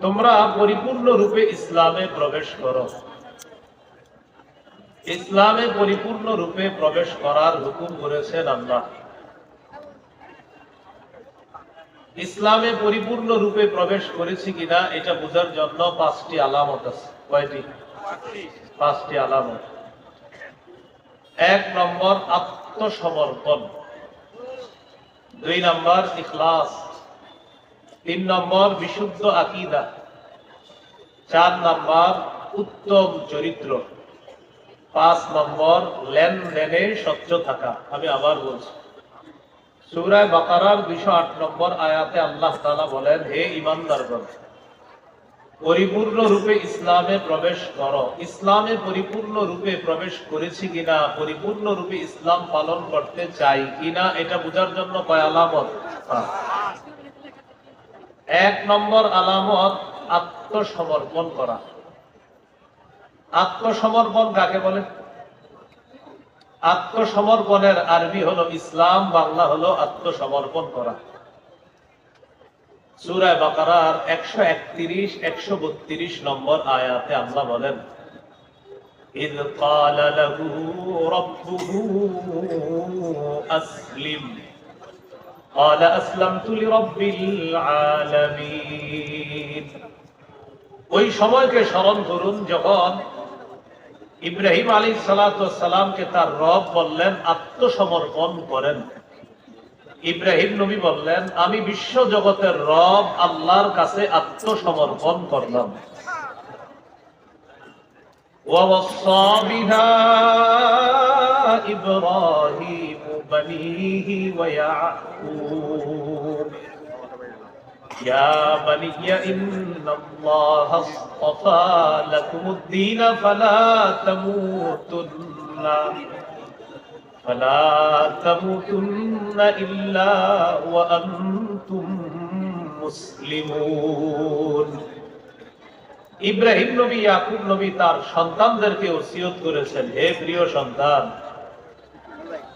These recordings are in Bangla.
তোমরা পরিপূর্ণ রূপে ইসলামে প্রবেশ করো। ইসলামে পরিপূর্ণ রূপে প্রবেশ করার হুকুম করেছেন আল্লাহ। ইসলামে পরিপূর্ণ রূপে প্রবেশ করেছি কিনা, এটা বোঝার জন্য পাঁচটি আলামত আছে, কয়টি? পাঁচটি আলামত এক নম্বর আত্মসমর্পণ। দুই নম্বর ইখলাস। তিন নম্বর বিশুদ্ধ আকিদা। চার নম্বর উত্তম চরিত্র। পাঁচ নম্বর লেনদেনে স্বচ্ছ থাকা। আমি আবার বলছি। সুরায় বাকারার দুইশো আট নম্বর আয়াতে আল্লাহ তালা বলেন, হে ইমানদারগণ পরিপূর্ণ রূপে ইসলামে প্রবেশ করো। ইসলামে পরিপূর্ণ রূপে প্রবেশ করেছি কিনা পরিপূর্ণ রূপে ইসলাম পালন করতে চাই কিনা, এটা বোঝার জন্য কয় আলামত। এক নম্বর আলামত, আত্মসমর্পণ করা। আত্মসমর্পণ কাকে বলে? আত্মসমর্পণের আরবি হলো ইসলাম, বাংলা হলো আত্মসমর্পণ করা। সুরায় বাকারার একশো একত্রিশ একশো বত্রিশ নম্বর আয়াতে আল্লাহ বলেন إذ قال له ربه أسلم قال أسلمت لرب العالمين ওই সময়কে স্মরণ করুন যখন ইব্রাহিম আলী সালাতামকে তার রব বললেন আত্মসমর্পণ করেন ইব্রাহিম নবী বললেন আমি বিশ্ব জগতের রব আল্লাহর কাছে আত্মসমর্পণ করলাম। ইব্রাহিম فلا تموتن فلا تموتن إلا وأنتم মুসলিমুন ইব্রাহিম নবী ইয়াকুব নবী তার সন্তানদেরকে ওসিয়ত করেছেন হে প্রিয় সন্তান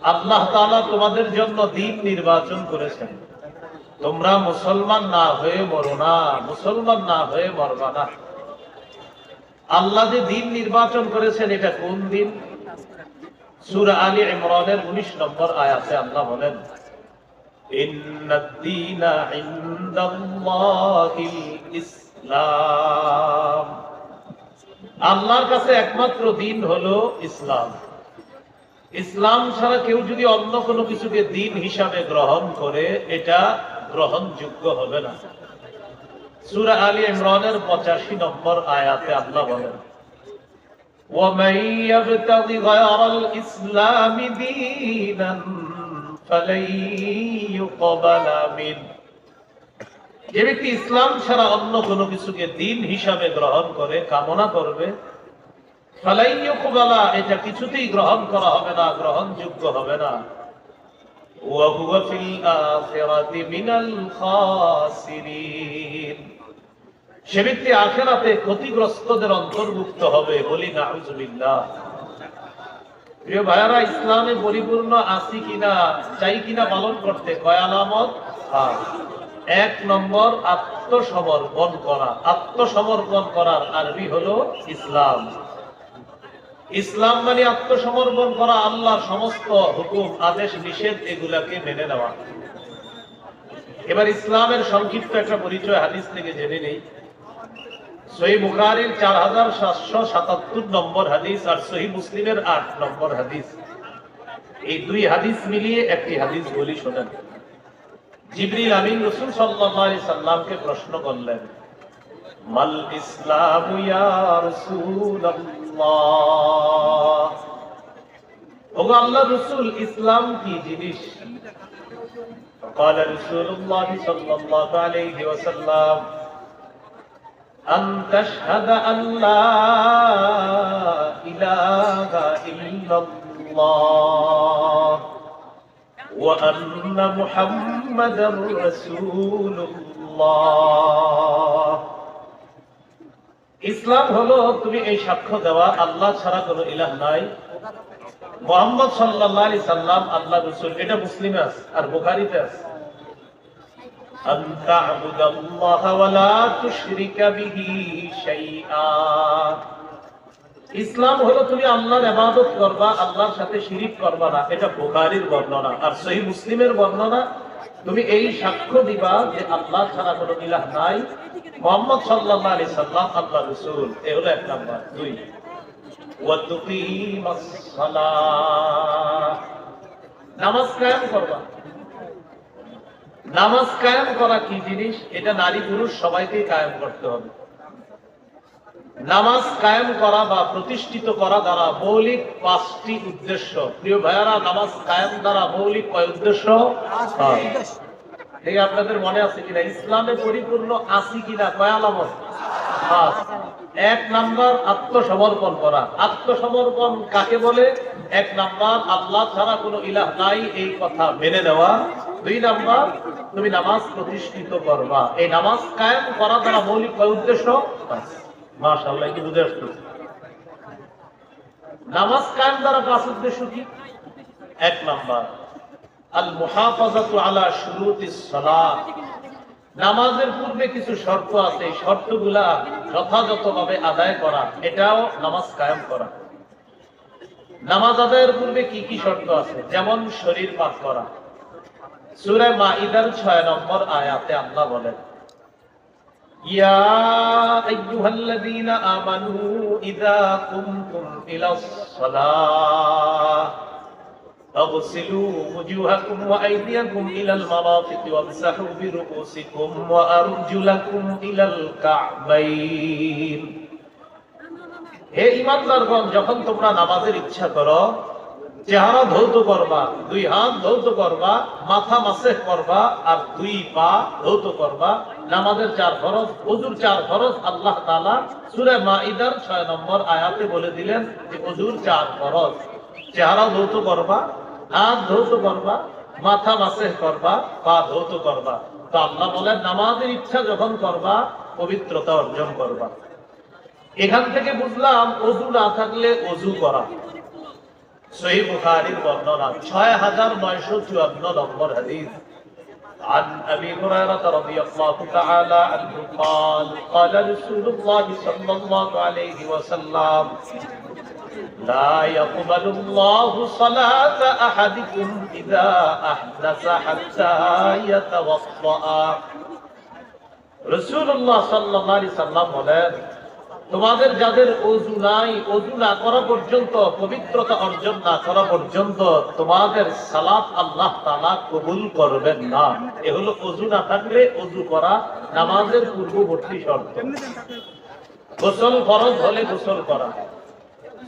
আল্লাহ তাআলা তোমাদের জন্য দিন নির্বাচন করেছেন তোমরা মুসলমান না হয়ে মরো না মুসলমান না হয়ে মরবা না আল্লাহ যে দিন নির্বাচন করেছেন এটা কোন দিন সুরা আলী ইমরানের উনিশ নম্বর আয়াতে আল্লাহ বলেন আল্লাহর কাছে একমাত্র দিন হলো ইসলাম। ইসলাম ছাড়া কেউ যদি অন্য কোনো কিছুকে দিন হিসাবে গ্রহণ করে, এটা গ্রহণযোগ্য হবে না। সুরা আলী ইমরানের পঁচাশি নম্বর আয়াতে আল্লাহ বলেন ومن يبتغ غير الإسلام دينا فلن يقبل منه যে ব্যক্তি ইসলাম ছাড়া অন্য কোনো কিছুকে দিন হিসাবে গ্রহণ করে কামনা করবে ফালাইয়ুকবালা এটা কিছুতেই গ্রহণ করা হবে না গ্রহণযোগ্য হবে না وهو في الآخرة من الخاسرين সে ব্যক্তি আখেরাতে ক্ষতিগ্রস্তদের অন্তর্ভুক্ত হবে বলি নাউজুবিল্লাহ। প্রিয় ভাইয়ারা, ইসলামে পরিপূর্ণ আছি কিনা, চাই কিনা পালন করতে কয় আলামত? হ্যাঁ। এক নম্বর, আত্মসমর্পণ করা। আত্মসমর্পণ করার আরবি হলো ইসলাম। ইসলাম মানে আত্মসমর্পণ করা আল্লাহ সমস্ত হুকুম, আদেশ, নিষেধ এগুলাকে মেনে নেওয়া। এবার ইসলামের সংক্ষিপ্ত একটা পরিচয়, হাদিস থেকে জেনে নেই। সহি বুখারির চার হাজার সাতশো সাতাত্তর নম্বর হাদিস আর সহি মুসলিমের আট নম্বর হাদিস এই দুই হাদিস মিলিয়ে একটি হাদিস বলি শোনেন জিবরিল আমিন রসুল সাল্লাল্লাহু সাল্লামকে প্রশ্ন করলেন মাল ইসলাম ইয়া রাসূলুল্লাহ ওগো আল্লাহ রসুল ইসলাম কি জিনিস قال رسول الله صلى الله عليه وسلم أن تشهد أن لا إله إلا الله وأن محمدا رسول الله ইসলাম হলো তুমি এই সাক্ষ্য দেওয়া আল্লাহ ছাড়া কোনো ইলাহ নাই মোহাম্মদ সাল্লাহ আলি সাল্লাম আল্লাহ রসুল এটা মুসলিমে আছে আর বোখারিতে আছে أن تعبد الله ولا تشرك به شيئا ইসলাম হলো তুমি আল্লাহর ইবাদত করবা আল্লাহর সাথে শিরিক করবা না এটা বুখারীর বর্ণনা আর সহি মুসলিমের বর্ণনা তুমি এই সাক্ষ্য দিবা যে আল্লাহ ছাড়া কোনো ইলাহ নাই মোহাম্মদ সাল্লাল্লাহু আলাইহি সাল্লাম আল্লাহ রাসূল এই হলো এক নাম্বার দুই ওয়া তুকিমাস সালাহ নামাজ কায়েম করবা নামাজ কায়েম করা কি জিনিস? এটা নারী পুরুষ সবাইকে কায়েম করতে হবে। নামাজ কায়েম করা বা প্রতিষ্ঠিত করা দ্বারা মৌলিক পাঁচটি উদ্দেশ্য। প্রিয় ভাইয়ারা নামাজ কায়েম দ্বারা মৌলিক কয় উদ্দেশ্য। এই আপনাদের মনে আছে কিনা? ইসলামে পরিপূর্ণ আছি কিনা? কয় আলামত? এক নাম্বার আত্মসমর্পণ করা। আত্মসমর্পণ কাকে বলে? এক নাম্বার, আল্লাহ ছাড়া কোনো ইলাহ নাই, এই কথা মেনে নেওয়া। দুই নাম্বার, তুমি নামাজ প্রতিষ্ঠিত করবা। এই নামাজ কায়েম করা দ্বারা মৌলিক উদ্দেশ্য? মাশাআল্লাহ কি বুঝে আসতো নামাজ কায়েম দ্বারা পাঁচ উদ্দেশ্য কি? এক নাম্বার আল মুহাফাজাতু আলা শুরুতিস সালাত। নামাজের পূর্বে কিছু শর্ত আছে। শর্তগুলা যথাযথভাবে আদায় করা, এটাও নামাজ কায়েম করা। নামাজ আদায়ের পূর্বে কি কি শর্ত আছে? যেমন শরীর পাক করা। সুরে মা মাইদার 6 নম্বর আয়াতে আল্লাহ বলেন, ইয়া আমানু ইযা কুমতুম ইলাস সালাহ। فاغسلوا وجوهكم وأيديكم إلى المرافق وامسحوا برؤوسكم وأرجلكم إلى الكعبين হে ইমানদারগণ যখন তোমরা নামাজের ইচ্ছা করো চেহারা ধৌত করবা দুই হাত ধৌত করবা মাথা মাসে করবা আর দুই পা ধৌত করবা নামাজের চার ফরজ অজুর চার ফরজ আল্লাহ তাআলা সূরা মাইদার 6 নম্বর আয়াতে বলে দিলেন যে অজুর চার ফরজ চেহারা ধৌত করবা হাত ধৌত করবা মাথা মাসে করবা পা ধৌত করবা তো আল্লাহ বলেন নামাজের ইচ্ছা যখন করবা পবিত্রতা অর্জন করবা এখান থেকে বুঝলাম অজু না থাকলে অজু করা সহি বুখারীর বর্ণনা ছয় হাজার নয়শো চুয়ান্ন নম্বর হাদিস عن ابي هريره رضي الله تعالى عنه قال قال رسول الله صلى الله عليه وسلم لا يقبل الله صلاة أحدكم إذا أحدث حتى يتوضأ রসুল্লাহ সাল্লাল্লাহু সাল্লাম বলেন তোমাদের যাদের অজু নাই অজু না করা পর্যন্ত পবিত্রতা অর্জন না করা পর্যন্ত তোমাদের সালাত আল্লাহ তাআলা কবুল করবেন না এ হলো অজু না থাকলে অজু করা নামাজের পূর্ববর্তী শর্ত গোসল ফরজ হলে গোসল করা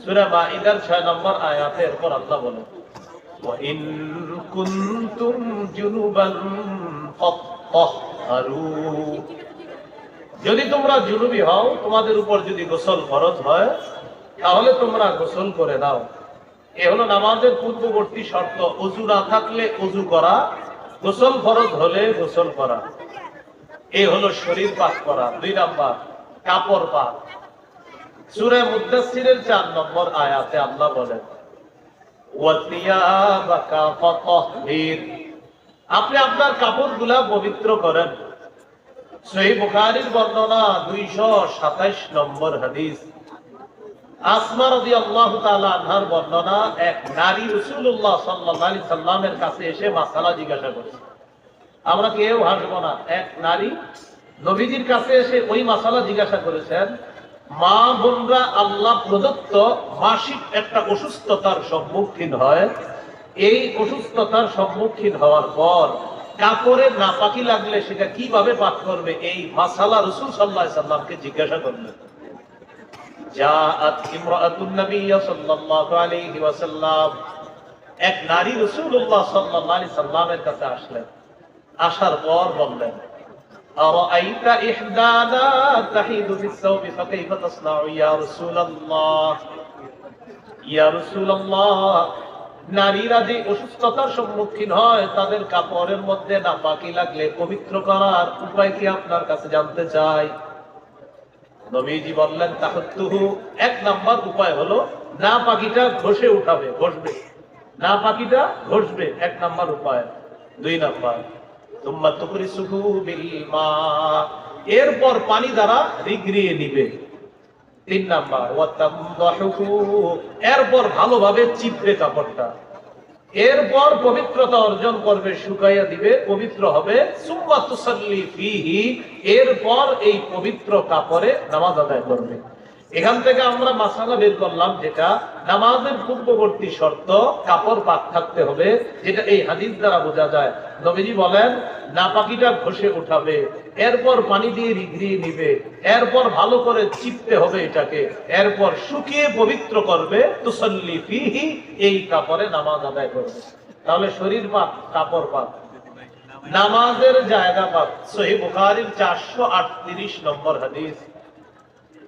সূরা মাইদার 6 নম্বর আয়াতে এরপর আল্লাহ বলেন وَإِن كُنتُمْ جُنُبًا فَاطَّهَّرُوا যদি তোমরা জুনুবি হও তোমাদের উপর যদি গোসল ফরজ হয় তাহলে তোমরা গোসল করে দাও এ হলো নামাজের পূর্ববর্তী শর্ত অজু না থাকলে অজু করা গোসল ফরজ হলে গোসল করা এ হলো শরীর পাক করা দুই নাম্বার কাপড় পাক সূরা মুদাসসিরের 4 নম্বর আয়াতে আল্লাহ বলেন আপনি আপনার কাপড়গুলা পবিত্র করেন। সহি বুখারীর বর্ণনা 227 নম্বর হাদিস। আসমা রাদিয়াল্লাহু তাআলা আনহার বর্ণনা, এক নারী রাসূলুল্লাহ সাল্লাল্লাহু আলাইহি সাল্লামের কাছে এসে মাসালা জিজ্ঞাসা করেছে। আমরা কেউ হাসবো না, এক নারী নবীজির কাছে এসে ওই মাসালা জিজ্ঞাসা করেছেন মা বোনরা আল্লাহ প্রদত্ত মাসিক একটা অসুস্থতার সম্মুখীন হয়। এই অসুস্থতার সম্মুখীন হওয়ার পর কাপড়ের নাপাকি লাগলে সেটা কীভাবে পাক করবে, এই মাসালা রসুল সাল্লাহ সাল্লামকে জিজ্ঞাসা করলেন। এক নারী রাসূলুল্লাহ সাল্লাল্লাহু আলাইহি সাল্লামের কাছে আসলেন। আসার পর বললেন أرأيت إحدانا تحيد في الثوب فكيف تصنع يا رسول الله يا رسول الله নারীরা যে অসুস্থতার সম্মুখীন হয় তাদের কাপড়ের মধ্যে নাপাকি লাগলে পবিত্র করার উপায় কি আপনার কাছে জানতে চাই নবীজি বললেন তাহতুহু এক নাম্বার উপায় হলো না পাখিটা ঘষে উঠাবে ঘষবে না পাখিটা ঘষবে এক নাম্বার উপায় দুই নাম্বার মা। এরপর পানি দ্বারা রিগড়িয়ে নিবে। তিন নাম্বার এরপর ভালোভাবে চিপবে কাপড়টা। এরপর পবিত্রতা অর্জন করবে, শুকাইয়া দিবে, পবিত্র হবে। সুম্মা তুসাল্লি ফিহি। এরপর এই পবিত্র কাপড়ে নামাজ আদায় করবে। এখান থেকে আমরা মাসালা বের করলাম যেটা নামাজের পূর্ববর্তী শর্ত, কাপড় পাক থাকতে হবে, যেটা এই হাদিস দ্বারা বোঝা যায়। নবীজি বলেন, নাপাকিটা ঘষে উঠাবে, এরপর পানি দিয়ে রিগড়িয়ে নিবে, এরপর ভালো করে চিপতে হবে এটাকে, এরপর শুকিয়ে পবিত্র করবে, তুসল্লি ফিহি, এই কাপড়ে নামাজ আদায় করবে। তাহলে শরীর পাক, কাপড় পাক। নামাজের জায়গা পাক। সহি বুখারীর চারশো আটত্রিশ নম্বর হাদিস।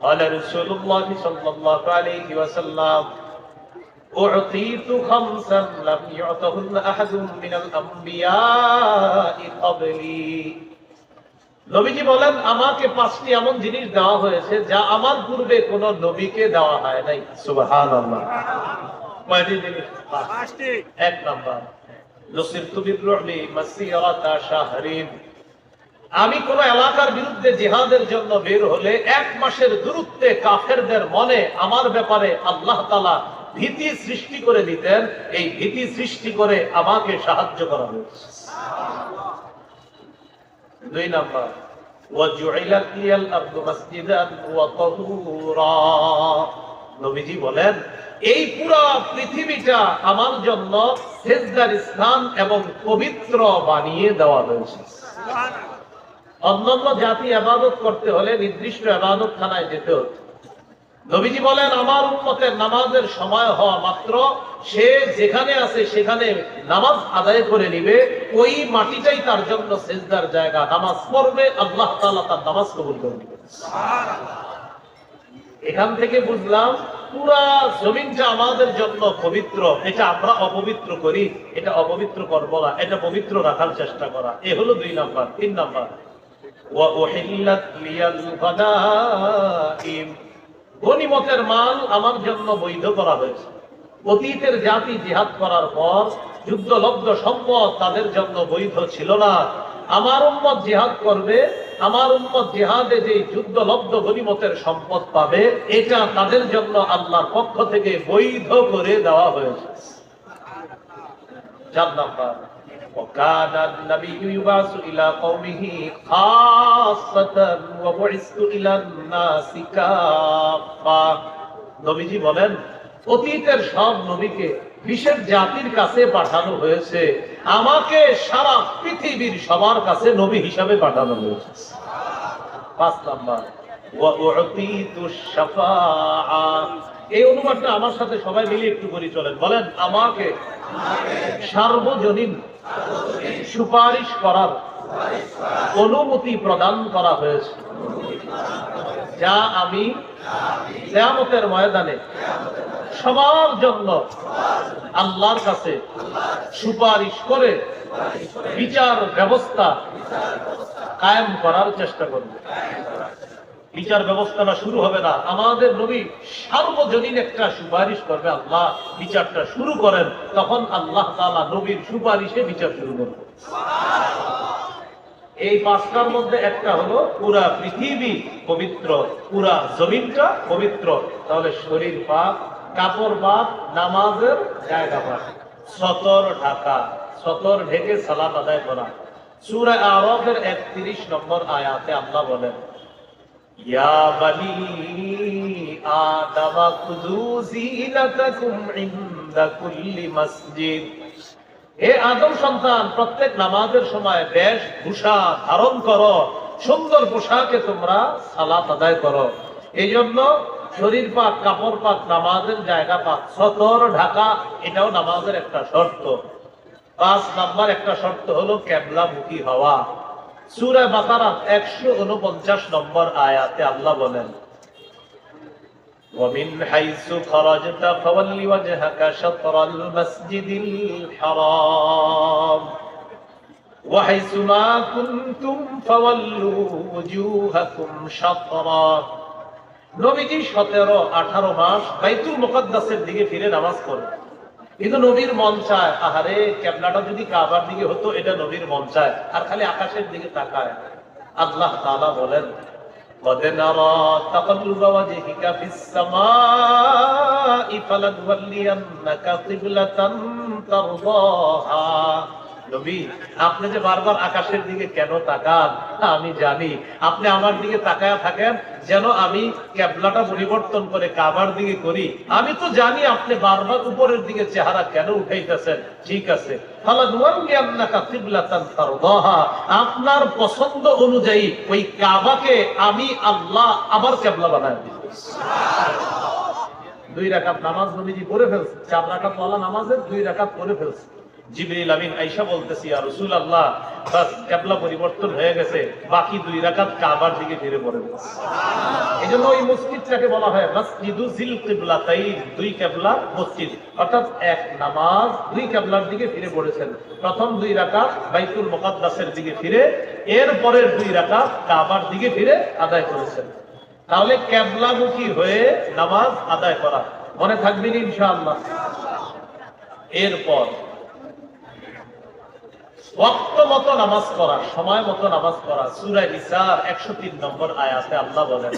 قال رسول الله صلى الله عليه وسلم أعطيت خمسا لم يعطهن أحد من الأنبياء قبلي নবীজি বলেন আমাকে পাঁচটি এমন জিনিস দেওয়া হয়েছে যা আমার পূর্বে কোন নবীকে দেওয়া হয় নাই সুবহানাল্লাহ কয়টি জিনিস পাঁচটি এক নাম্বার নসিরতু বিদ্রোহী মাসিরাতা শাহরিন আমি কোন এলাকার বিরুদ্ধে জিহাদের জন্য বের হলে এক মাসের দূরত্বে কাফেরদের মনে আমার ব্যাপারে আল্লাহ তালা ভীতি সৃষ্টি করে দিতেন। এই ভীতি সৃষ্টি করে আমাকে সাহায্য করা হয়েছে। দুই বলেন, এই পৃথিবীটা আমার জন্য স্থান এবং পবিত্র বানিয়ে দেওয়া হয়েছে। অন্যান্য জাতি আবাদত করতে হলে নির্দিষ্ট আবাদত খানায় যেতে হতো নবীজি বলেন, আমার উন্মতের নামাজের সময় হওয়া মাত্র। সে যেখানে আছে সেখানে নামাজ আদায় করে নিবে। ওই মাটিটাই তার জন্য সেজদার জায়গা। নামাজ পড়বে, আল্লাহ তালা তার নামাজ কবুল করে নিবে। এখান থেকে বুঝলাম, পুরা জমিনটা আমাদের জন্য পবিত্র। এটা আমরা অপবিত্র করি, এটা অপবিত্র করব না, এটা পবিত্র রাখার চেষ্টা করা। এ হলো দুই নাম্বার। তিন নাম্বার গনিমতের মাল আমার জন্য বৈধ করা হয়েছে। অতীতের জাতি জিহাদ করার পর যুদ্ধলব্ধ সম্পদ তাদের জন্য বৈধ ছিল না। আমার উম্মত জিহাদ করবে, আমার উম্মত জিহাদে যে যুদ্ধলব্ধ গনিমতের সম্পদ পাবে, এটা তাদের জন্য আল্লাহর পক্ষ থেকে বৈধ করে দেওয়া হয়েছে। চার নাম্বার। وكان النبي يبعث إلى قومه خاصة وبعثت إلى الناس كافة নবীজি বলেন অতীতের সব নবীকে বিশেষ জাতির কাছে পাঠানো হয়েছে আমাকে সারা পৃথিবীর সবার কাছে নবী হিসাবে পাঠানো হয়েছে পাঁচ নাম্বার وأعطيت الشفاعة এই অনুবাদটা আমার সাথে সবাই মিলে একটু করে, চলেন। বলেন, আমাকে সার্বজনীন সুপারিশ করার অনুমতি প্রদান করা হয়েছে, যা আমি কেয়ামতের ময়দানে সবার জন্য আল্লাহর কাছে সুপারিশ করে বিচার ব্যবস্থা কায়েম করার চেষ্টা করব। বিচার ব্যবস্থাটা শুরু হবে না। আমাদের নবী সার্বজনীন একটা সুপারিশ করবে, আল্লাহ বিচারটা শুরু করেন, তখন আল্লাহ তাআলা নবীর সুপারিশে বিচার শুরু করবে। এই পাঁচটার মধ্যে একটা হলো পুরা পৃথিবী পবিত্র, পুরা জমিনটা পবিত্র। তাহলে শরীর পাক, কাপড় পাক নামাজের জায়গা পাক। সতর ঢাকা, সতর ঢেকে সালাত আদায় করা। সূরা আরবের 31 নম্বর আয়াতে আল্লাহ বলেন বানি আদম খুযু জিনাতাকুম ইনদা কুল্লি মসজিদ হে আদম সন্তান, প্রত্যেক নামাজের সময় বেশ ভূষা ধারণ করো, সুন্দর পোশাকে তোমরা সালাত আদায় করো। এই জন্য শরীর পাক, কাপড় পাক, নামাজের জায়গা পাক, সতর ঢাকা, এটাও নামাজের একটা শর্ত। পাঁচ নাম্বার একটা শর্ত হলো ক্যাবলামুখী হওয়া। সুরা বাকারাত একশো উনপঞ্চাশ নম্বর আয়াতে আল্লাহ বলেন ومن حيث خرجت فول وجهك شطر المسجد الحرام وحيث ما كنتم فولوا وجوهكم شطرا নবীজি সতেরো আঠারো মাস বাইতুল মুকদ্দাসের দিকে ফিরে নামাজ পড়ে কিন্তু নবীর মন চায় আহারে ক্যাবলাটা যদি কাবার দিকে হতো এটা নবীর মন চায় আর খালি আকাশের দিকে তাকায় আল্লাহ তাআলা বলেন قد نرى تقلب وجهك في السماء فلنولينك قبلة ترضاها নবী, আপনি যে বারবার আকাশের দিকে কেন তাকান আমি জানি। আপনি আমার দিকে তাকায় থাকেন, যেন আমি ক্যাবলাটা পরিবর্তন করে কাবার দিকে করি। আমি তো জানি আপনি বারবার উপরের দিকে চেহারা কেন উঠাইতেছেন। ঠিক আছে। আপনার পছন্দ অনুযায়ী ওই কাবাকে আমি আল্লাহ আবার ক্যাবলা বানায় দিব। দুই রাকাত নামাজ নবীজি করে ফেলছে, চার রাকাত ওয়ালা নামাজের দুই রাকাত করে ফেলছে। জিবরিল আমিন আইসা বলতেছি আর রসুল আল্লাহ বাস ক্যাবলা পরিবর্তন হয়ে গেছে, বাকি দুই রাকাত কাবার দিকে ফিরে পড়ে এই জন্য ওই মসজিদটাকে বলা হয় মসজিদু জিল কিবলাতাই দুই কেবলা মসজিদ। অর্থাৎ এক নামাজ দুই কেবলার দিকে ফিরে পড়েছেন। প্রথম দুই রাকাত বাইতুল মুকাদ্দাসের দিকে ফিরে এর পরের দুই রাকাত কাবার দিকে ফিরে আদায় করেছেন। তাহলে ক্যাবলামুখী হয়ে নামাজ আদায় করা। মনে থাকবেন ইনশাআল্লাহ। এরপর ওয়াক্ত মতো নামাজ সময় মতো নামাজ পড়া। সূরা নিসার 103 নম্বর আয়াতে আল্লাহ বলেন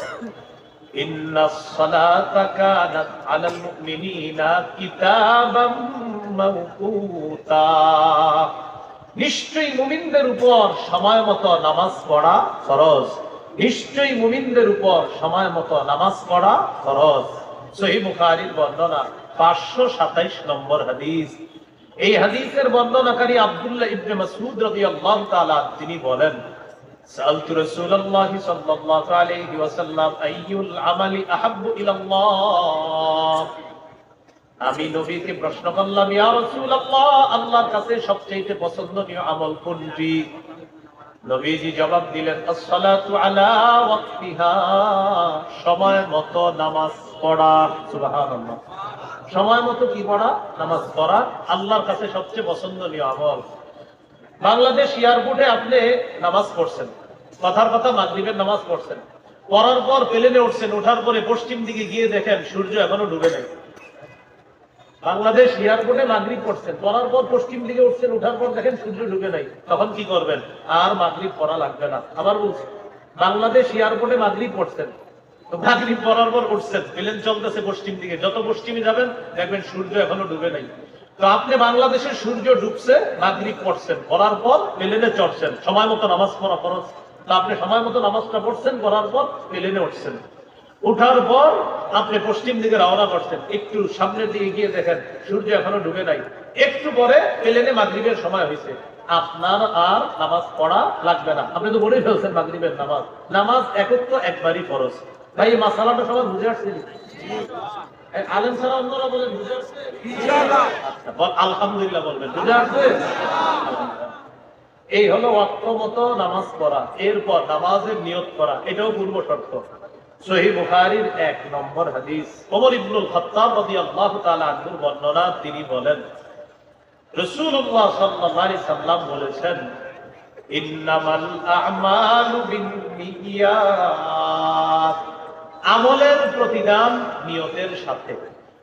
নিশ্চয়ই মুমিনদের উপর সময় মতো নামাজ পড়া ফরজ। নিশ্চয়ই মুমিনদের উপর সময় মতো নামাজ পড়া ফরজ। সহি বুখারীর বর্ণনা পাঁচশো সাতাইশ নম্বর হাদিস। এই হাদিসের বর্ণনাকারী আব্দুল্লাহ ইবনে মাসউদ রাদিয়াল্লাহু তাআলা তিনি বলেন, সালতু রাসূলুল্লাহ সাল্লাল্লাহু আলাইহি ওয়াসাল্লাম, আইয়ুল আমালি আহাব্বু ইলাল্লাহ? আমি নবীকে প্রশ্ন করলাম, ইয়া রাসূলুল্লাহ, আল্লাহর কাছে সবচেয়ে পছন্দনীয় আমল কোনটি? নবীজি জবাব দিলেন, আসসালাতু আলা ওয়াক্তিহা। সময় মতো নামাজ পড়া, সুবহানাল্লাহ। সময় মতো কি পড়া? নামাজ পড়া। আল্লাহর কাছে সবচেয়ে পছন্দনীয় আমল। বাংলাদেশ এয়ারপোর্টে আপনি নামাজ পড়ছেন। কথার কথা, মাগরিবের নামাজ পড়ছেন। পড়ার পর প্লেনে উঠছেন ওঠার পরে পশ্চিম দিকে গিয়ে দেখেন সূর্য এখনও ডুবে নাই। বাংলাদেশ এয়ারপোর্টে মাগরিব পড়ছেন। পড়ার পর পশ্চিম দিকে উঠছেন ওঠার পর দেখেন সূর্য ডুবে নাই। তখন কি করবেন? আর মাগরিব পড়া লাগবে না। আবার বলছি, বাংলাদেশ এয়ারপোর্টে মাগরিব পড়ছেন। উঠছেন। চলতেছে পশ্চিম দিকে। যত পশ্চিমে যাবেন, দেখবেন সূর্য এখনও ডুবে নাই। তো আপনি বাংলাদেশের সূর্য ডুবছে পড়ছেন। পড়ার পর চড়ছেন। সময় মতো নামাজ পড়া খরচ তো আপনি সময় মতো নামাজটা পড়ছেন, পড়ার পর উঠছেন। উঠার পর আপনি পশ্চিম দিকে রওনা করছেন। একটু সামনের দিকে গিয়ে দেখেন, সূর্য এখনও ডুবে নাই। একটু পরে প্লেনে মাগরিবের সময় হয়েছে। আপনার আর নামাজ পড়া লাগবে না। আপনি তো বলেই ফেলছেন মাগরিবের নামাজ। নামাজ একত্র একবারই ফরজ। ভাই এই মাসালাটা সবাই বুঝে আসছেন এই আলেম ছাড়া অন্যরা বলেন বুঝে আসছে? আলহামদুলিল্লাহ বলবেন বুঝে আসছে? এই হলো নামাজ পড়া এরপর নামাজের নিয়ত করা এটাও পূর্ব শর্ত। সহি বুখারীর এক নম্বর হাদিস। ওমর ইবনুল খাত্তাব রাদিয়াল্লাহু তাআলা আনহুর বর্ণনা তিনি বলেন রাসূলুল্লাহ সাল্লাল্লাহু আলাইহি সাল্লাম বলেছেন ইন্নামাল আ'মালু বিন্নিয়াত আমলের প্রতিদান নিয়তের সাথে।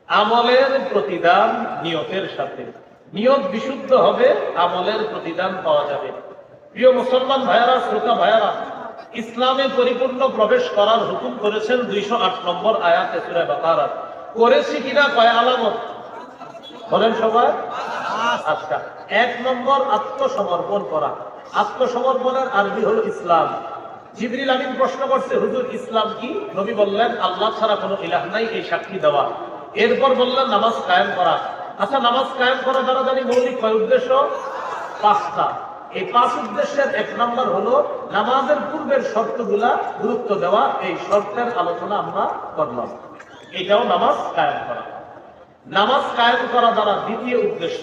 আমলের প্রতিদান নিয়তের সাথে। নিয়ত বিশুদ্ধ হবে, আমলের প্রতিদান পাওয়া যাবে। প্রিয় মুসলমান ভাইয়ারা, শ্রোতা ভাইয়ারা, ইসলামে পরিপূর্ণ প্রবেশ করার হুকুম করেছেন দুইশো আট নম্বর আয়াতে সুরে বাকারা। করেছি কিনা কয় আলামত? বলেন সবাই। আচ্ছা এক নম্বর আত্মসমর্পণ করা। আত্মসমর্পণের আরবি হলো ইসলাম। জিবরিল আমিন প্রশ্ন করছে, হুজুর, ইসলাম কি? নবী বললেন, আল্লাহ ছাড়া কোনো ইলাহ নাই, এই সাক্ষী দেওয়া। এরপর বললেন, নামাজ কায়েম করা। আচ্ছা নামাজ কায়েম করা দ্বারা জানি মৌলিক কয় উদ্দেশ্য? পাঁচটা। এই পাঁচ উদ্দেশ্যের এক নম্বর হলো, নামাজের পূর্বের শর্তগুলা গুরুত্ব দেওয়া। এই শর্তের আলোচনা আমরা করলাম। এটাও নামাজ কায়েম করা। নামাজ কায়েম করা দ্বারা দ্বিতীয় উদ্দেশ্য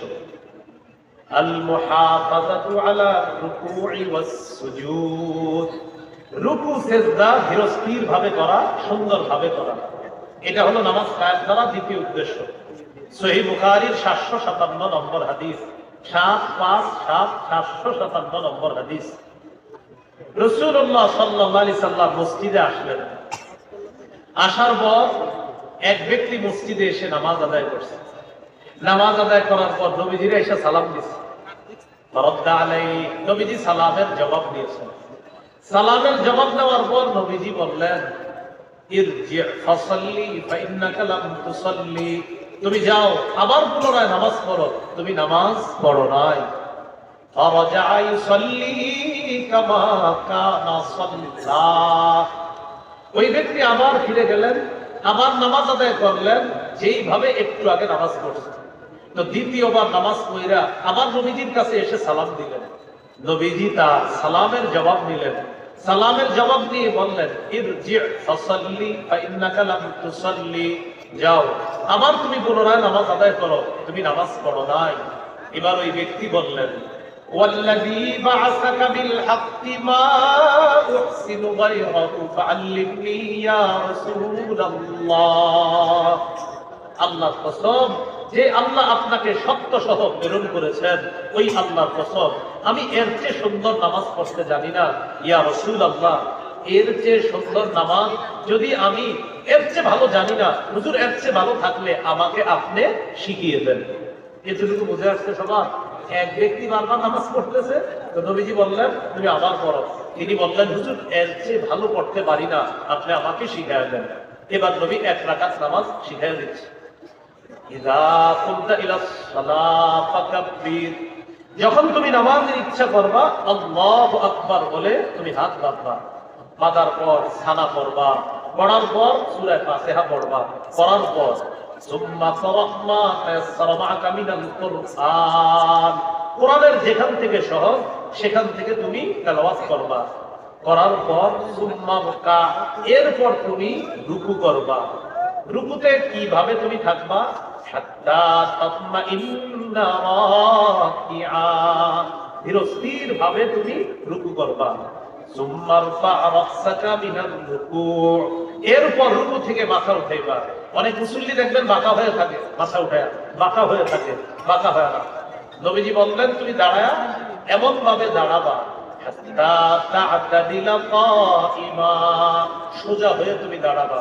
আল মুহাফাজাতু আলা রুকুই ওয়াস সুজুদ রুকু, সেজদা ধীরস্থির ভাবে করা, সুন্দর ভাবে করা। এটা হলো নামাজ কায়েম করা দ্বিতীয় উদ্দেশ্য। সহি বুখারীর সাতশো সাতান্ন নম্বর হাদিস। সাত পাঁচ সাত সাতশো সাতান্ন নম্বর হাদিস। রসুল্লাহ সাল্লাহ মসজিদে আসলেন। আসার পর এক ব্যক্তি মসজিদে এসে নামাজ আদায় করছে। নামাজ আদায় করার পর নবীজিরা এসে সালাম দিচ্ছে নবীজি সালামের জবাব দিয়েছেন। সালামের জবাব দেওয়ার পর নবীজি বললেন তুমি যাও, আবার পুনরায় নামাজ পড়ো। তুমি নামাজ পড়ো নাই। ওই ব্যক্তি আবার ফিরে গেলেন, আবার নামাজ আদায় করলেন, যেইভাবে একটু আগে নামাজ পড়ছে। তো দ্বিতীয়বার নামাজ পড়িরা আবার রবিজির কাছে এসে সালাম দিলেন। নবীজি তার সালামের জবাব নিলেন সালামের জবাব দিয়ে বললেন ইরজি ফাসাল্লি ফাইন্নাকা লাম তুসাল্লি যাও আবার তুমি পুনরায় নামাজ আদায় করো তুমি নামাজ পড়ো নাই এবার ওই ব্যক্তি বললেন والذي بعثك بالحق ما أحسن غيره فعلمني يا رسول الله আল্লাহর কসম, যে আল্লাহ আপনাকে শক্ত সহ প্রেরণ করেছেন, ওই আল্লাহর কসম। আমি এর চেয়ে সুন্দর নামাজ পড়তে জানি না। ইয়া রসুল আল্লাহ এর চেয়ে সুন্দর নামাজ যদি আমি এর চেয়ে ভালো জানি না, হুজুর, এর চেয়ে ভালো থাকলে আমাকে আপনি শিখিয়ে দেন। এতটুকু বুঝে আসছে সবার? এক ব্যক্তি বারবার নামাজ পড়তেছে, তো নবীজি বললেন, তুমি আবার পড়ো। তিনি বললেন, হুজুর, এর চেয়ে ভালো পড়তে পারি না। আপনি আমাকে শিখাই দেন। এবার নবী এক রাকাত নামাজ শিখাই দিচ্ছে ইদা কুমতা ইলা সালাহ ফাকাব্বির যখন তুমি নামাজের ইচ্ছা করবা, আল্লাহু আকবার বলে তুমি হাত বাঁধবা। বাঁধার পর ছানা পড়বা, পড়ার পর সূরা ফাতিহা পড়বা, পড়ার পর যেখান থেকে সহজ, সেখান থেকে তুমি করবা। করার পর এরপর তুমি রুকু করবা। রুকুতে কীভাবে তুমি থাকবা? ধীরস্থির ভাবে তুমি রুকু করবা। এরপর রুকু থেকে মাথা উঠাইবা। অনেক মুসল্লি দেখবেন বাঁকা হয়ে থাকে, মাথা উঠায়। বাঁকা হয়ে থাকে বাঁকা হয়ে না। নবীজি বললেন, তুমি দাঁড়ায়া এমন ভাবে দাঁড়াবা সোজা হয়ে তুমি দাঁড়াবা।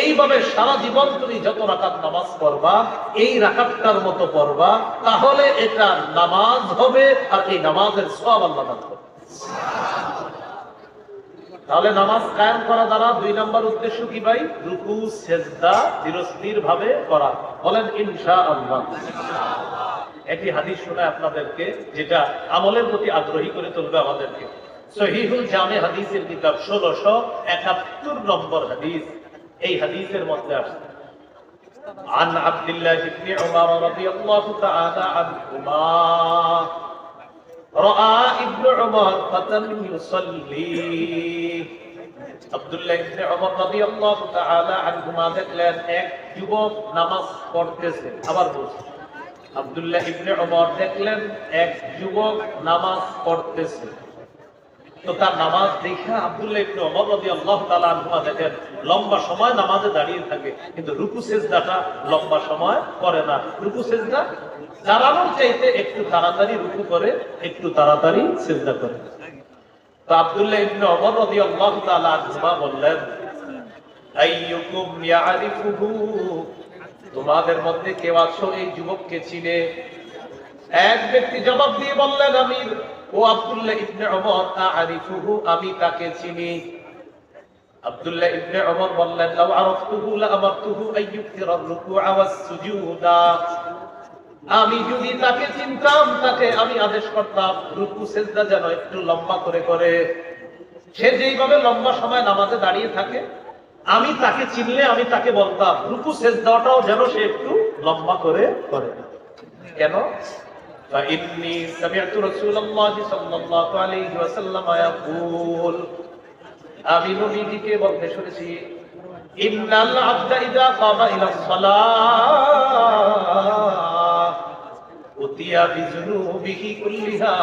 এইভাবে সারা জীবন তুমি যত রাকাত নামাজ পড়বা, এই রাকাতটার মতো পড়বা, তাহলে এটা নামাজ হবে আর এই নামাজের সব আল্লাহ দান করবে। তাহলে নামাজ কায়েম করা দ্বারা দুই নম্বর উদ্দেশ্য কি ভাই? রুকু, সেজদা ধীরস্থির ভাবে করা। বলেন ইনশা আল্লাহ একটি হাদিস শোনা আপনাদেরকে, যেটা আমলের প্রতি আগ্রহী করে তুলবে আমাদেরকে। সহিহুল জামে হাদিসের কিতাব ষোলশো একাত্তর নম্বর হাদিস। এই হাদিসের মধ্যে আসছে عن عبد الله بن عمر رضي الله تعالى عنهما رأى ابن عمر فتى يصلي আব্দুল্লাহ ইবনে ওমর রাদিয়াল্লাহু তাআলা আনহুমা দেখলেন এক যুবক নামাজ পড়তেছে আবার বলছি আব্দুল্লাহ ইবনে ওমর দেখলেন এক যুবক নামাজ পড়তেছে তো তার নামাজ দেখা আব্দুল্লাহ দেখেন, লম্বা সময় নামাজে দাঁড়িয়ে থাকে, কিন্তু রুকু সেজদাটা লম্বা সময় করে না। রুকু সেজদা দাঁড়ানোর চাইতে একটু তাড়াতাড়ি রুকু করে, একটু তাড়াতাড়ি সেজদা করে। তো বললেন তোমাদের মধ্যে কেউ আছো এই যুবককে চিনে? এক ব্যক্তি জবাব দিয়ে বললেন আমি ও আব্দুল্লাহ ইবনে ওমর আরিফুহু আমি তাকে চিনি। আব্দুল্লাহ ইবনে ওমর বললেন আর-রুকুআ ওয়াস-সুজুদা আমি যদি তাকে চিনতাম, তাকে আমি আদেশ করতাম, রুকু, সেজদা যেন একটু লম্বা করে করে। সে যেইভাবে লম্বা সময় নামাজে দাঁড়িয়ে থাকে, আমি তাকে চিনলে আমি তাকে বলতাম, রুকু, সেজদাটাও যেন সে একটু লম্বা করে করে। কেন? فإني سمعت رسول الله صلى الله عليه وسلم يقول আমি নবীজিকে বলতে শুনেছি ইন্নাল আবদা ইযা কামা ইলা সালাহ উতিয়া বিজুনুবিহি কুল্লিহা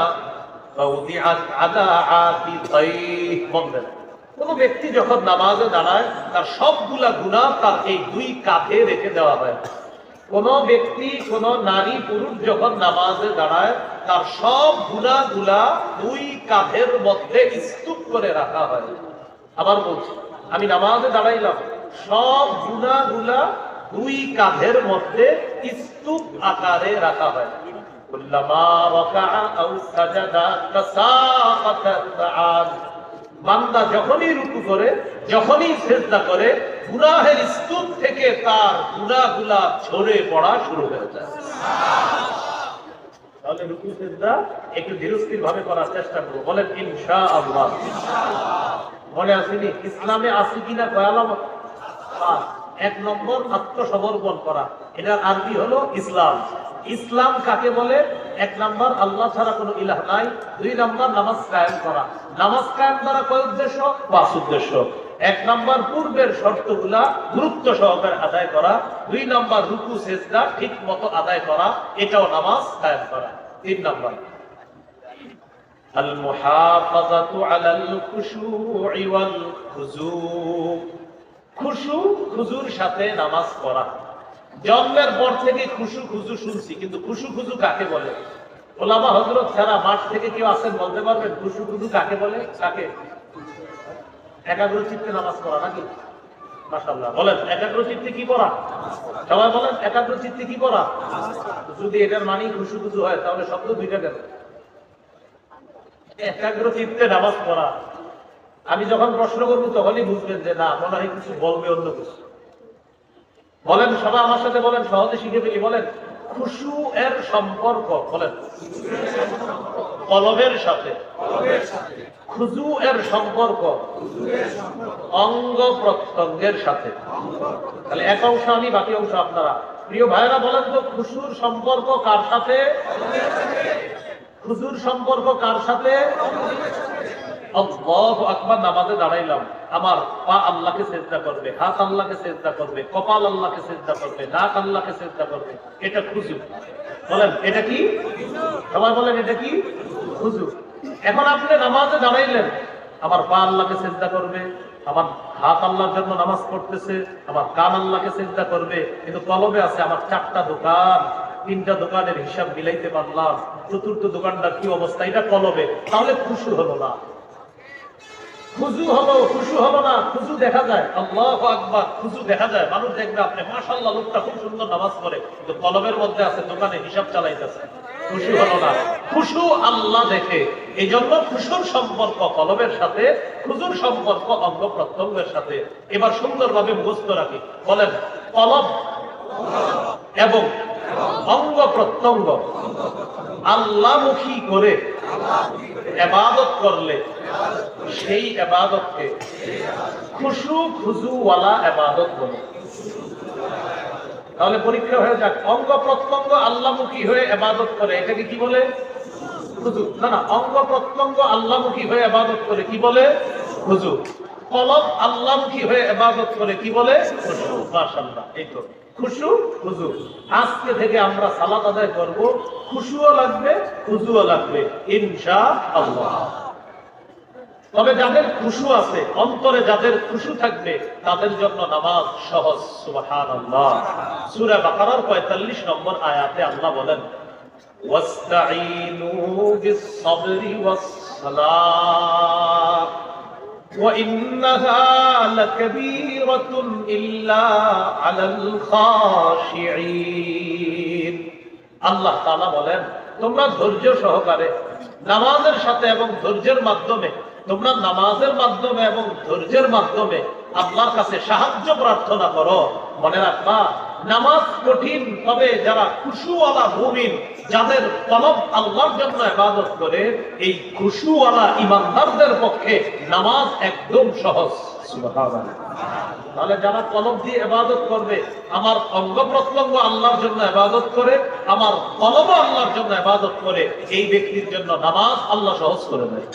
فوضعت على عاتقيه বলবেন কোন ব্যক্তি যখন নামাজে দাঁড়ায় তার সবগুলা গুনাহ তার এই দুই কাঁধে রেখে দেওয়া হয় কোন ব্যক্তি, কোন নারী, পুরুষ যখন নামাজে দাঁড়ায়, তার সব গুনাহগুলা দুই কাঁধের মধ্যে স্তূপ করে রাখা হয়। আবার বলছি, আমি নামাজে দাঁড়াইলাম, সব গুনাহগুলা দুই কাঁধের মধ্যে স্তূপ আকারে রাখা হয়। রাকা'a আও সাজাদা তাসাকাত আন বান্দা যখনই রুকু করে, যখনই সেজদা করে, গুনাহের স্তূপ থেকে তার গুনাহগুলা ঝরে পড়া শুরু হয়ে যায়। তাহলে রুকু, সেজদা একটু ধীরস্থির ভাবে করার চেষ্টা করব। বলেন, ইনশাআল্লাহ। মনে আসেনি ইসলামে আছে কিনা কয়ালাম? এক নম্বর আত্মসমর্পণ করা। এটার আরবি হলো ইসলাম। ইসলাম কাকে বলে এক নাম্বার আল্লাহ ছাড়া কোনো ইলাহ নাই দুই নাম্বার নামাজ কায়েম করা নামাজ কায়েম করা কয় উদ্দেশ্য পাঁচ উদ্দেশ্য এক নাম্বার পূর্বের শর্তগুলা গুরুত্ব সহকারে আদায় করা দুই নাম্বার রুকু সেজদা ঠিক মতো আদায় করা এটাও নামাজ কায়েম করা তিন নাম্বার المحافظة على الخشوع والخضوع খুশু খুজুর সাথে নামাজ পড়া জন্মের পর থেকে খুশু খুজু শুনছি, কিন্তু খুশু খুজু কাকে বলে? ওলামা হজরত ছাড়া মাঠ থেকে কেউ আছেন বলতে পারবেন, খুশু খুজু কাকে বলে? কাকে? একাগ্র চিত্তে নামাজ পড়া নাকি? বলেন, একাগ্র চিত্তে কি পড়া? সবাই বলেন, একাগ্র চিত্তে কি পড়া? যদি এটার মানি খুশু খুজু হয়, তাহলে শব্দ দুইটা কেন? একাগ্র চিত্তে নামাজ পড়া। আমি যখন প্রশ্ন করব, তখনই বুঝবেন যে না, মনে হয় কিছু বলবে অন্য কিছু। বলেন, সবাই আমার সাথে বলেন, সহজে শিখে ফেলি, বলেন। খুশু এর সম্পর্ক, বলেন। কলবের সাথে। খুজু এর সম্পর্ক। অঙ্গ প্রত্যঙ্গের সাথে। তাহলে এক অংশ আমি, বাকি অংশ আপনারা। প্রিয় ভাইরা বলেন তো, খুশুর সম্পর্ক কার সাথে? খুজুর সম্পর্ক কার সাথে? আকবার নামাজে দাঁড়াইলাম। আমার পা আল্লাহকে সেজদা করবে, হাত আল্লাহকে সেজদা করবে, কপাল আল্লাহকে সেজদা করবে, নাক আল্লাহকে সেজদা করবে। এটা বলেন, এটা কি? সবাই বলেন, এটা কি? এখন আপনি নামাজে দাঁড়াইলেন, আমার পা আল্লাহকে সেজদা করবে, আমার হাত আল্লাহর জন্য নামাজ পড়তেছে, আমার কান আল্লাহকে সেজদা করবে, কিন্তু কলবে আছে আমার চারটা দোকান, তিনটা দোকানের হিসাব মিলাইতে পারলাম, চতুর্থ দোকানটার কি অবস্থা? এটা কলবে তাহলে খুশি হলো না। খুজু হলো, খুশু হলো না, খুজু দেখা যায়। আল্লাহ আকবার, খুজু দেখা যায়। মানুষ দেখবে, আপনি মাশাল্লাহ লোকটা খুব সুন্দর নামাজ পড়ে, কিন্তু কলমের মধ্যে আছে, দোকানে হিসাব চালাইতেছে। খুশি হলো না। খুশু আল্লাহ দেখে। এই জন্য খুশুর সম্পর্ক কলমের সাথে, খুজুর সম্পর্ক অঙ্গ প্রত্যঙ্গের সাথে। এবার সুন্দরভাবে মুখস্থ রাখি। বলেন, কলম এবং অঙ্গ প্রত্যঙ্গ আল্লাহমুখী করে এবাদত করলে, সেই এবাদতকে খুশু খুজুওয়ালা এবাদত বলে। তাহলে পরীক্ষা হয়ে যাক, অঙ্গ প্রত্যঙ্গ আল্লাহমুখী হয়ে এবাদত করে, এটাকে কি বলে? খুজু। না না, অঙ্গ প্রত্যঙ্গ আল্লাহমুখী হয়ে এবাদত করে, কি বলে? খুজু। কলব আল্লাহমুখী হয়ে এবাদত করে, কি বলে? খুশু মাশাআল্লাহ, এই তো। খুশু, খুজু। আজকে থেকে আমরা সালাত আদায় করব। খুশুও লাগবে, খুজুও লাগবে ইনশা আল্লাহ তবে যাদের খুশু আছে, অন্তরে যাদের খুশু থাকবে, তাদের জন্য নামাজ সহজ, সুবহানাল্লাহ। সূরা বাকারার 45 নম্বর আয়াতে আল্লাহ বলেন, ওয়াস্তাঈনু বিস-সাবরি ওয়াস-সালাহ وإنها لكبيرة إلا على الخاشعين আল্লাহ তাআলা বলেন তোমরা ধৈর্য সহকারে নামাজের সাথে এবং ধৈর্যের মাধ্যমে তোমরা নামাজের মাধ্যমে এবং ধৈর্যের মাধ্যমে আল্লাহর কাছে সাহায্য প্রার্থনা করো মনে রাখবা নামাজ কঠিন তবে যারা খুশুওয়ালা মুমিন যাদের কলব আল্লাহর জন্য ইবাদত করে এই খুশুওয়ালা ইমানদারদের পক্ষে নামাজ একদম সহজ। তাহলে যারা কলম দিয়ে এবাদত করবে আমার অঙ্গ প্রত্যঙ্গ আল্লাহর জন্য এবাদত করে আমার কলম আল্লাহর জন্য এবাদত করে এই ব্যক্তির জন্য নামাজ আল্লাহ সহজ করে দেয়।